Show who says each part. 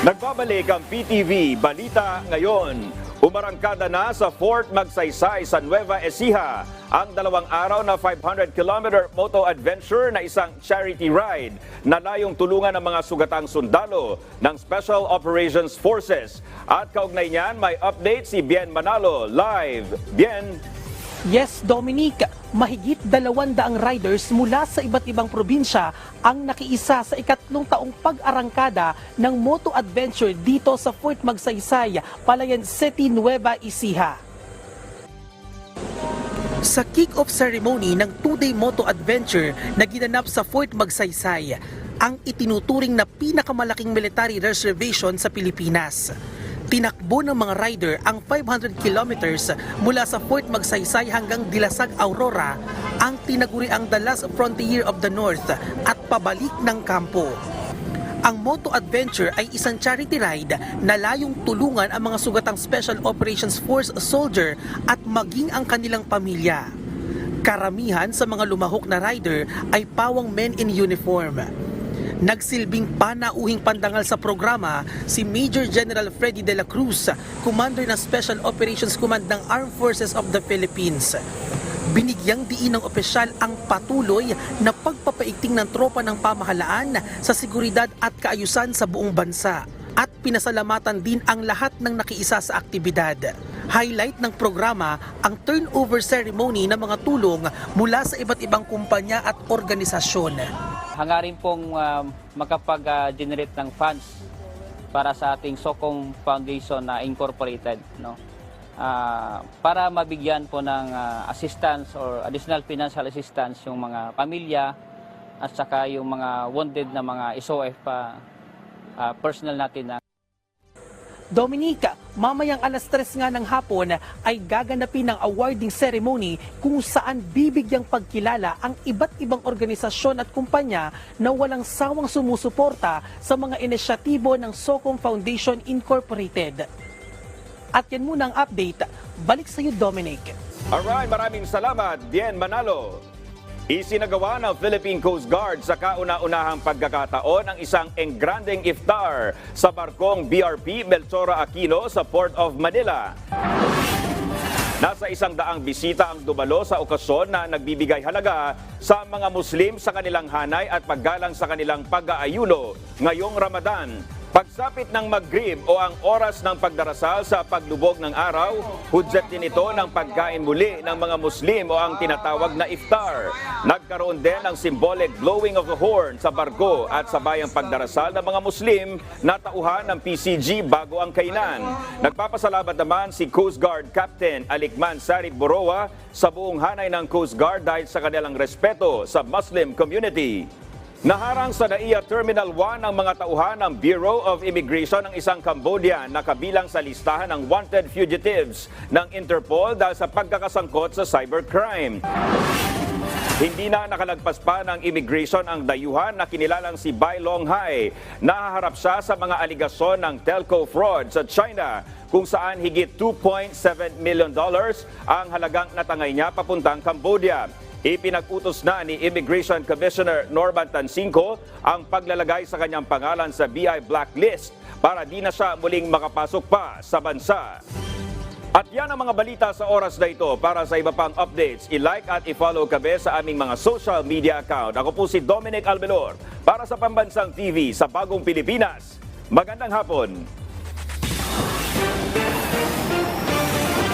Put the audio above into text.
Speaker 1: Nagbabalik ang PTV Balita ngayon. Umarangkada na sa Fort Magsaysay sa Nueva Ecija ang dalawang araw na 500-kilometer moto adventure na isang charity ride na layong tulungan ng mga sugatang sundalo ng Special Operations Forces. At kaugnay niyan, may update si Bien Manalo live. Bien,
Speaker 2: Yes, Dominic, mahigit dalawang daang riders mula sa iba't ibang probinsya ang nakiisa sa ikatlong taong pag-arangkada ng Moto Adventure dito sa Fort Magsaysay, Palayan City, Nueva Ecija. Sa kick-off ceremony ng two-day moto adventure na ginanap sa Fort Magsaysay, ang itinuturing na pinakamalaking military reservation sa Pilipinas. Tinakbo ng mga rider ang 500 kilometers mula sa Fort Magsaysay hanggang Dilasag, Aurora, ang tinaguri ang The Last Frontier of the North at pabalik ng kampo. Ang Moto Adventure ay isang charity ride na layong tulungan ang mga sugatang Special Operations Force soldier at maging ang kanilang pamilya. Karamihan sa mga lumahok na rider ay pawang men in uniform. Nagsilbing panauhing pandangal sa programa si Major General Freddy de la Cruz, Commander ng Special Operations Command ng Armed Forces of the Philippines. Binigyang diin ng opisyal ang patuloy na pagpapaigting ng tropa ng pamahalaan sa seguridad at kaayusan sa buong bansa at pinasalamatan din ang lahat ng nakiisa sa aktibidad. Highlight ng programa ang turnover ceremony ng mga tulong mula sa iba't ibang kumpanya at organisasyon.
Speaker 3: hangarin pong uh, makapag-generate ng funds para sa ating Sokong Foundation na incorporated no Ah, para mabigyan po ng ah, assistance or additional financial assistance yung mga pamilya at saka yung mga wounded na mga SOF pa ah, personal natin na
Speaker 2: Dominica, mamayang alas tres nga ng hapon ay gaganapin ng awarding ceremony kung saan bibigyang pagkilala ang iba't ibang organisasyon at kumpanya na walang sawang sumusuporta sa mga inisyatibo ng Socom Foundation Incorporated. At yan muna ang update. Balik sa iyo, Dominic.
Speaker 1: Alright, maraming salamat, Bien Manalo. Isinagawa ng Philippine Coast Guard sa kauna-unahang pagkakataon ang isang engranding iftar sa barkong BRP Melchora Aquino sa Port of Manila. Nasa isang daang bisita ang dumalo sa okasyon na nagbibigay halaga sa mga Muslim sa kanilang hanay at paggalang sa kanilang pag-aayuno ngayong Ramadan. Pagsapit ng Maghrib o ang oras ng pagdarasal sa paglubog ng araw, hudyat din ito ng pagkain muli ng mga Muslim o ang tinatawag na iftar. Nagkaroon din ng symbolic blowing of the horn sa barko at sa bayang pagdarasal ng mga Muslim na tauhan ng PCG bago ang kainan. Nagpapasalamat naman si Coast Guard Captain Alikman Sari Borowa sa buong hanay ng Coast Guard dahil sa kanilang respeto sa Muslim community. Naharang sa NAIA Terminal 1 ang mga tauhan ng Bureau of Immigration ng isang Cambodian na kabilang sa listahan ng wanted fugitives ng Interpol dahil sa pagkakasangkot sa cybercrime. Hindi na nakalagpas pa ng immigration ang dayuhan na kinilalang si Bai Longhai. Nahaharap siya sa mga aligasyon ng telco fraud sa China kung saan higit 2.7 million dollars ang halagang natangay niya papuntang Cambodia. Ipinag-utos na ni Immigration Commissioner Norman Tansinko ang paglalagay sa kanyang pangalan sa BI blacklist para di na siya muling makapasok pa sa bansa. At yan ang mga balita sa oras na ito. Para sa iba pang updates, i-like at i-follow kami sa aming mga social media account. Ako po si Dominic Albelor para sa Pambansang TV sa Bagong Pilipinas. Magandang hapon!